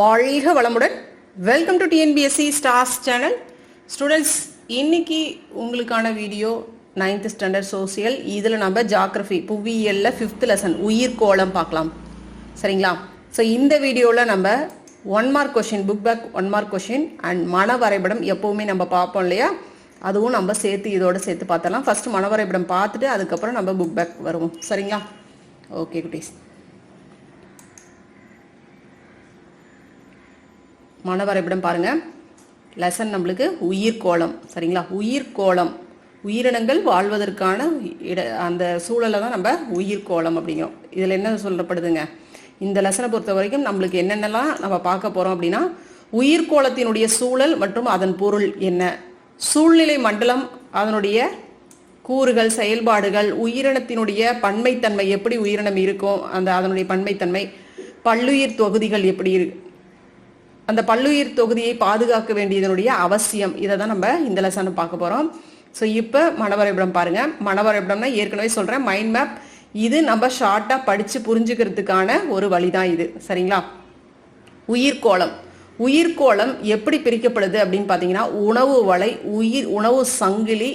வாழ்க வளமுடன். Welcome to TNPSC stars channel students இன்னைக்கு உங்களுக்கான வீடியோ நைன்த் ஸ்டாண்டர்ட் சோசியல் இதில் நம்ம ஜாகிரஃபி புவியியலில் ஃபிஃப்த் லெசன் உயிர்கோளம் பார்க்கலாம். சரிங்களா? ஸோ இந்த வீடியோவில் நம்ம one mark question book back one mark question and மன வரைபடம் எப்போவுமே நம்ம பார்ப்போம் இல்லையா? அதுவும் நம்ம சேர்த்து இதோட சேர்த்து பார்த்தலாம் ஃபஸ்ட்டு மன வரைபடம் பார்த்துட்டு அதுக்கப்புறம் நம்ம புக் பேக் வருவோம். சரிங்களா? ஓகே குட்டீஸ். மன வரைபடம் பாருங்க. லெசன் நம்மளுக்கு உயிர்கோளம் சரிங்களா? உயிர்கோளம் உயிரினங்கள் வாழ்வதற்கான இட அந்த சூழலை தான் நம்ம உயிர்கோளம் அப்படிங்கிறோம். இதில் என்ன சொல்லப்படுதுங்க? இந்த லெசனை பொறுத்த வரைக்கும் நம்மளுக்கு என்னென்னலாம் நம்ம பார்க்க போகிறோம் அப்படின்னா உயிர்கோளத்தினுடைய சூழல் மற்றும் அதன் பொருள் என்ன? சூழ்நிலை மண்டலம் அதனுடைய கூறுகள் செயல்பாடுகள் உயிரினத்தினுடைய பன்மைத்தன்மை எப்படி உயிரினம் இருக்கும் அந்த அதனுடைய பன்மைத்தன்மை பல்லுயிர் தொகுதிகள் எப்படி இரு அந்த பல்லுயிர் தொகுதியை பாதுகாக்க வேண்டியதனுடைய அவசியம். இதை தான் நம்ம இந்த லெசனை பார்க்க போகிறோம் ஸோ இப்போ மனவரைபடம் பாருங்கள் மனவரைபடம்னா ஏற்கனவே சொல்கிறேன் மைண்ட் மேப் இது நம்ம ஷார்ட்டாக படித்து புரிஞ்சுக்கிறதுக்கான ஒரு வழி தான் இது. சரிங்களா? உயிர்கோளம் உயிர்கோளம் எப்படி பிரிக்கப்படுது அப்படின்னு பார்த்தீங்கன்னா உணவு வலை உயிர் உணவு சங்கிலி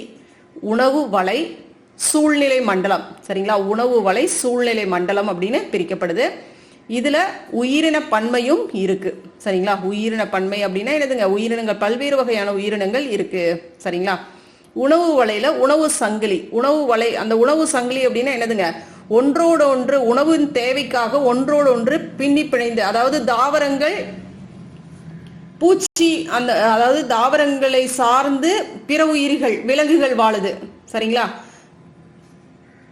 உணவு வலை சூழ்நிலை மண்டலம். சரிங்களா? உணவு வலை சூழ்நிலை மண்டலம் அப்படின்னு பிரிக்கப்படுது. இதில் உயிரின பன்மையும் இருக்கு. சரிங்களா? உயிரின பன்மை அப்படின்னா என்னதுங்க? உயிரினங்கள் பல்வேறு வகையான உயிரினங்கள் இருக்கு. சரிங்களா? உணவு வலையில உணவு சங்கிலி. உணவு வலை அந்த உணவு சங்கிலி அப்படின்னா என்னதுங்க? ஒன்றோடு ஒன்று உணவின் தேவைக்காக ஒன்றோடு ஒன்று பின்னி பிணைந்து அதாவது தாவரங்கள் பூச்சி அந்த அதாவது தாவரங்களை சார்ந்து பிற உயிர்கள் விலங்குகள் வாழுது. சரிங்களா?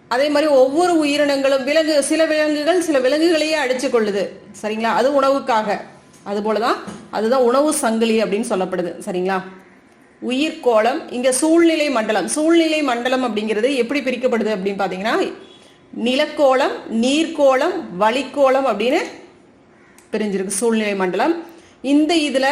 அதே மாதிரி ஒவ்வொரு உயிரினங்களும் விலங்கு சில விலங்குகள் சில விலங்குகளையே அடிச்சு கொள்ளுது. சரிங்களா? அது உணவுக்காக. அது போலதான் அதுதான் உணவு சங்கிலி அப்படின்னு சொல்லப்படுது. சரிங்களா? உயிர்கோளம் இங்க சூழ்நிலை மண்டலம். சூழ்நிலை மண்டலம் அப்படிங்கிறது எப்படி பிரிக்கப்படுது அப்படின்னு பாத்தீங்கன்னா நிலக்கோளம் நீர்க்கோளம் வளிக்கோளம் அப்படின்னு பிரிஞ்சிருக்கு சூழ்நிலை மண்டலம். இந்த இதுல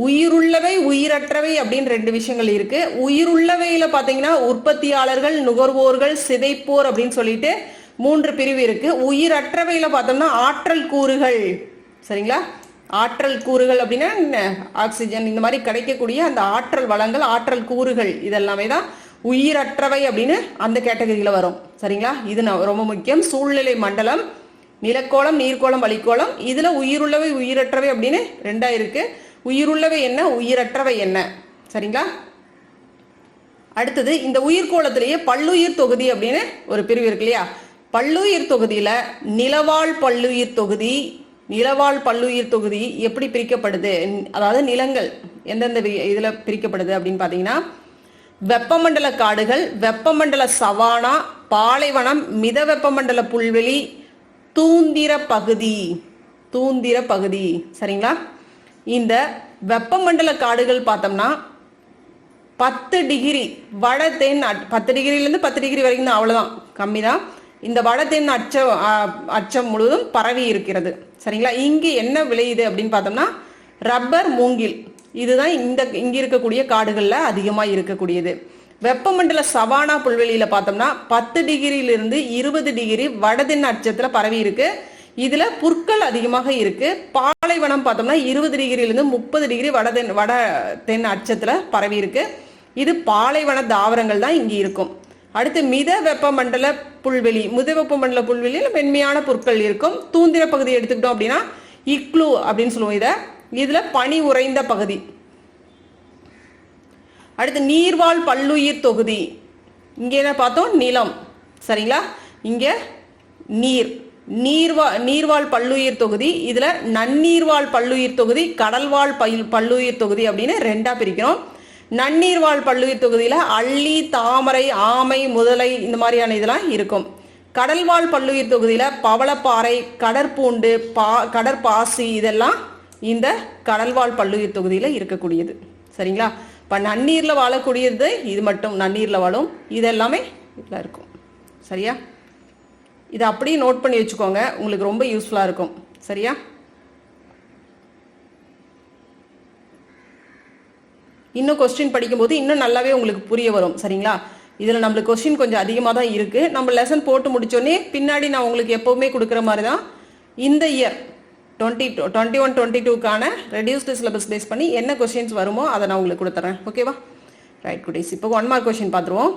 உயிருள்ளவை உயிரற்றவை அப்படின்னு ரெண்டு விஷயங்கள் இருக்கு. உயிருள்ளவையில பாத்தீங்கன்னா உற்பத்தியாளர்கள் நுகர்வோர்கள் சிதைப்போர் அப்படின்னு சொல்லிட்டு மூன்று பிரிவு இருக்கு. உயிரற்றவையில பார்த்தோம்னா ஆற்றல் கூறுகள். சரிங்களா? ஆற்றல் கூறுகள் அப்படின்னா ஆக்சிஜன் இந்த மாதிரி கிடைக்கக்கூடிய அந்த ஆற்றல் வளங்கள் ஆற்றல் கூறுகள் இதெல்லாமே தான் உயிரற்றவை அப்படின்னு அந்த கேட்டகரியில வரும். சரிங்களா? இது ரொம்ப முக்கியம். சூழ்நிலை மண்டலம் நிலக்கோளம் நீர்க்கோளம் வலிக்கோளம் இதுல உயிருள்ளவை உயிரற்றவை அப்படின்னு ரெண்டா இருக்கு. உயிருள்ளவை என்ன? உயிரற்றவை என்ன? சரிங்களா? அடுத்தது இந்த உயிர்கோளத்திலேயே பல்லுயிர் தொகுதி அப்படின்னு ஒரு பிரிவு இருக்கு இல்லையா? பல்லுயிர் தொகுதியில நிலவாழ் பல்லுயிர் தொகுதி நிலவாழ் பல்லுயிர் தொகுதி எப்படி பிரிக்கப்படுது? அதாவது நிலங்கள் எந்தெந்த வி- இதுல பிரிக்கப்படுது அப்படின்னு பாத்தீங்கன்னா வெப்பமண்டல காடுகள் வெப்பமண்டல சவானா பாலைவனம் மித வெப்பமண்டல புல்வெளி தூந்திர பகுதி. தூந்திர பகுதி. சரிங்களா? இந்த வெப்பமண்டல காடுகள் பார்த்தோம்னா பத்து டிகிரி வட தென் அட்- பத்து டிகிரிலேருந்து பத்து டிகிரி வரைக்கும் தான் அவ்வளோதான் கம்மி தான் இந்த வட தென் அச்சம் அச்சம் முழுவதும் பரவி இருக்கிறது. சரிங்களா? இங்கு என்ன விளையுது அப்படின்னு பார்த்தோம்னா ரப்பர் மூங்கில். இதுதான் இந்த இங்கே இருக்கக்கூடிய காடுகளில் அதிகமாக இருக்கக்கூடியது. வெப்பமண்டல சவானா புல்வெளியில் பார்த்தோம்னா பத்து டிகிரியிலிருந்து இருபது டிகிரி வடதின் அச்சத்தில் பரவி இருக்குது இதுல புற்கள் அதிகமாக இருக்கு. பாலைவனம் பார்த்தோம்னா இருபது டிகிரியிலிருந்து முப்பது டிகிரி வடதென் வட தென் அச்சத்துல பரவி இருக்கு. இது பாலைவன தாவரங்கள் தான் இங்கே இருக்கும். அடுத்து மித வெப்பமண்டல புல்வெளி மித வெப்பமண்டல புல்வெளியில் மென்மையான புற்கள் இருக்கும். தூந்திர பகுதி எடுத்துக்கிட்டோம் அப்படின்னா இக்ளூ அப்படின்னு சொல்லுவோம் இதை. இதில் பனி உறைந்த பகுதி. அடுத்து நீர்வாழ் பல்லுயிர் தொகுதி. இங்கே என்ன பார்த்தோம்? நிலம். சரிங்களா? இங்கே நீர். நீர்வா நீர்வாழ் பல்லுயிர் தொகுதி இதில் நன்னீர்வாழ் பல்லுயிர் தொகுதி கடல்வாழ் பயில் பல்லுயிர் தொகுதி அப்படின்னு ரெண்டாக பிரிக்கிறோம். நன்னீர்வாழ் பல்லுயிர் தொகுதியில் அள்ளி தாமரை ஆமை முதலை இந்த மாதிரியான இதெல்லாம் இருக்கும். கடல்வாழ் பல்லுயிர் தொகுதியில் பவளப்பாறை கடற்பூண்டு பா கடற்பாசி இதெல்லாம் இந்த கடல்வாழ் பல்லுயிர் தொகுதியில் இருக்கக்கூடியது. சரிங்களா? இப்போ நன்னீரில் வாழக்கூடியது இது மட்டும் நன்னீரில் வாழும். இது எல்லாமே இருக்கும். சரியா? இதை அப்படியே நோட் பண்ணி வச்சுக்கோங்க. உங்களுக்கு ரொம்ப யூஸ்ஃபுல்லாக இருக்கும். சரியா? இன்னும் கொஸ்டின் படிக்கும்போது இன்னும் நல்லாவே உங்களுக்கு புரிய வரும். சரிங்களா? இதில் நம்மளுக்கு கொஸ்டின் கொஞ்சம் அதிகமாக தான் இருக்குது நம்ம லெசன் போட்டு முடித்தோடனே பின்னாடி நான் உங்களுக்கு எப்போவுமே கொடுக்குற மாதிரி தான் இந்த year twenty two twenty one twenty டூக்கான reduced syllabus base பண்ணி என்ன கொஸ்டின்ஸ் வருமோ அதை நான் உங்களுக்கு கொடுத்துறேன். ஓகேவா ரைட் குட்டீஸ் இப்போ ஒன் மார்க் கொஷின் பார்த்துருவோம்.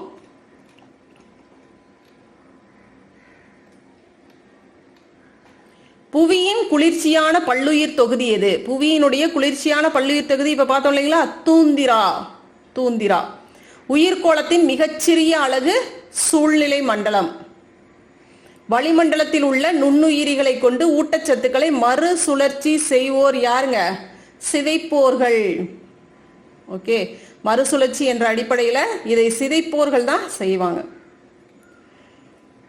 புவியின் குளிர்ச்சியான பல்லுயிர் தொகுதி எது? புவியினுடைய குளிர்ச்சியான பல்லுயிர் தொகுதி இப்ப பார்த்தோம் இல்லைங்களா? தூந்திரா. தூந்திரா. உயிர்கோளத்தின் மிகச்சிறிய அழகு சூழ்நிலை மண்டலம். வளிமண்டலத்தில் உள்ள நுண்ணுயிரிகளை கொண்டு ஊட்டச்சத்துக்களை மறுசுழற்சி செய்வோர் யாருங்க? சிதைப்போர்கள். ஓகே. மறுசுழற்சி என்ற அடிப்படையில் இதை சிதைப்போர்கள் தான் செய்வாங்க.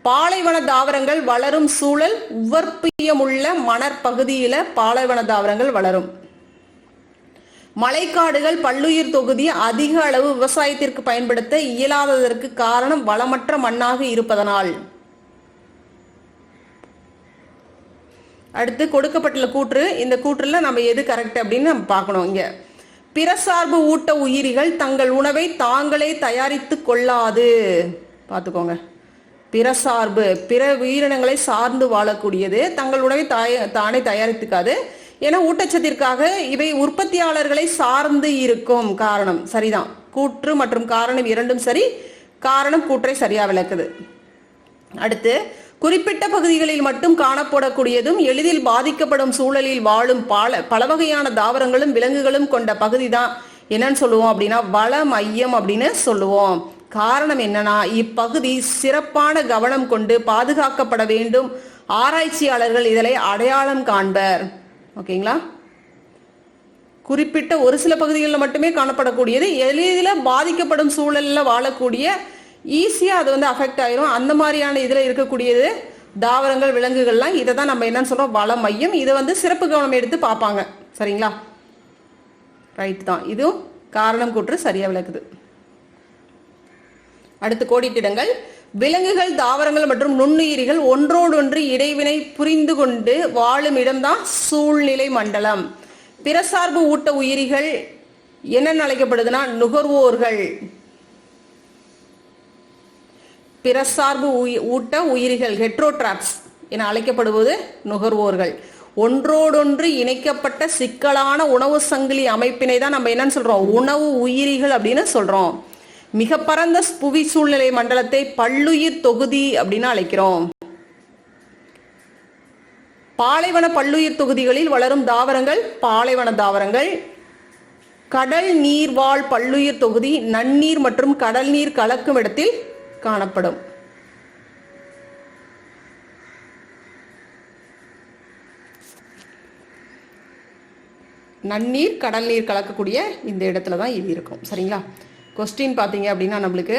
பாலைவன தாவரங்கள் வளரும் சூழல் உவர்ப்பியமுள்ள மணற்பகுதியில பாலைவன தாவரங்கள் வளரும். மலைக்காடுகள் பல்லுயிர் தொகுதி அதிக அளவு விவசாயத்திற்கு பயன்படுத்த இயலாததற்கு காரணம் வளமற்ற மண்ணாக இருப்பதனால். அடுத்து கொடுக்கப்பட்டுள்ள கூற்று இந்த கூற்றுல நம்ம எது கரெக்ட் அப்படின்னு நம்ம பார்க்கணும் இங்க. பிறசார்பு ஊட்ட உயிரிகள் தங்கள் உணவை தாங்களே தயாரித்து கொள்ளாது. பார்த்துக்கோங்க. பிற சார்பு பிற உயிரினங்களை சார்ந்து வாழக்கூடியது. தங்கள் உணவை தாய தானே தயாரித்துக்காது. ஏன்னா ஊட்டச்சத்திற்காக இவை உற்பத்தியாளர்களை சார்ந்து இருக்கும் காரணம். சரிதான். கூற்று மற்றும் காரணம் இரண்டும் சரி. காரணம் கூற்றை சரியா விளக்குது. அடுத்து குறிப்பிட்ட பகுதிகளில் மட்டும் காணப்படக்கூடியதும் எளிதில் பாதிக்கப்படும் சூழலில் வாழும் பல பல வகையான தாவரங்களும் விலங்குகளும் கொண்ட பகுதி தான் என்னன்னு சொல்லுவோம் அப்படின்னா வள மையம் அப்படின்னு சொல்லுவோம். காரணம் என்னன்னா இப்பகுதி சிறப்பான கவனம் கொண்டு பாதுகாக்கப்பட வேண்டும். ஆராய்ச்சியாளர்கள் இதனை அடையாளம் காண்பர். ஓகேங்களா? குறிப்பிட்ட ஒரு சில பகுதிகளில் மட்டுமே காணப்படக்கூடியது. எளிதில் பாதிக்கப்படும் சூழலில் வாழக்கூடிய ஈஸியாக அது வந்து அஃபெக்ட் ஆயிரும். அந்த மாதிரியான இதில் இருக்கக்கூடியது தாவரங்கள் விலங்குகள்லாம் இதை தான் நம்ம என்னன்னு சொல்கிறோம் வள மையம். இதை வந்து சிறப்பு கவனம் எடுத்து பார்ப்பாங்க. சரிங்களா? ரைட் தான். இதுவும் காரணம் கூற்று சரியாக விளக்குது. அடுத்து கோடிட்டிடங்கள். விலங்குகள் தாவரங்கள் மற்றும் நுண்ணுயிரிகள் ஒன்றோடொன்று இடைவினை புரிந்து கொண்டு வாழும் இடம்தான் சூழ்நிலை மண்டலம். பிறசார்பு ஊட்ட உயிரிகள் என்னென்ன அழைக்கப்படுதுன்னா நுகர்வோர்கள். பிறசார்பு ஊட்ட உயிரிகள் ஹெட்ரோட்ராப்ஸ் என அழைக்கப்படுவது நுகர்வோர்கள். ஒன்றோடொன்று இணைக்கப்பட்ட சிக்கலான உணவு சங்கிலி அமைப்பினை தான் நம்ம என்னன்னு சொல்றோம். உணவு உயிரிகள் அப்படின்னு சொல்றோம். மிக பரந்த புவி சூழ்நிலை மண்டலத்தை பல்லுயிர் தொகுதி அப்படின்னு அழைக்கிறோம். பாலைவன பல்லுயிர் தொகுதிகளில் வளரும் தாவரங்கள் பாலைவன தாவரங்கள். கடல் நீர்வாழ் பல்லுயிர் தொகுதி நன்னீர் மற்றும் கடல் நீர் கலக்கும் இடத்தில் காணப்படும். நன்னீர் கடல் நீர் கலக்கக்கூடிய இந்த இடத்துல தான் இது இருக்கும். சரிங்களா? கொஸ்டின் பார்த்தீங்க அப்படின்னா நம்மளுக்கு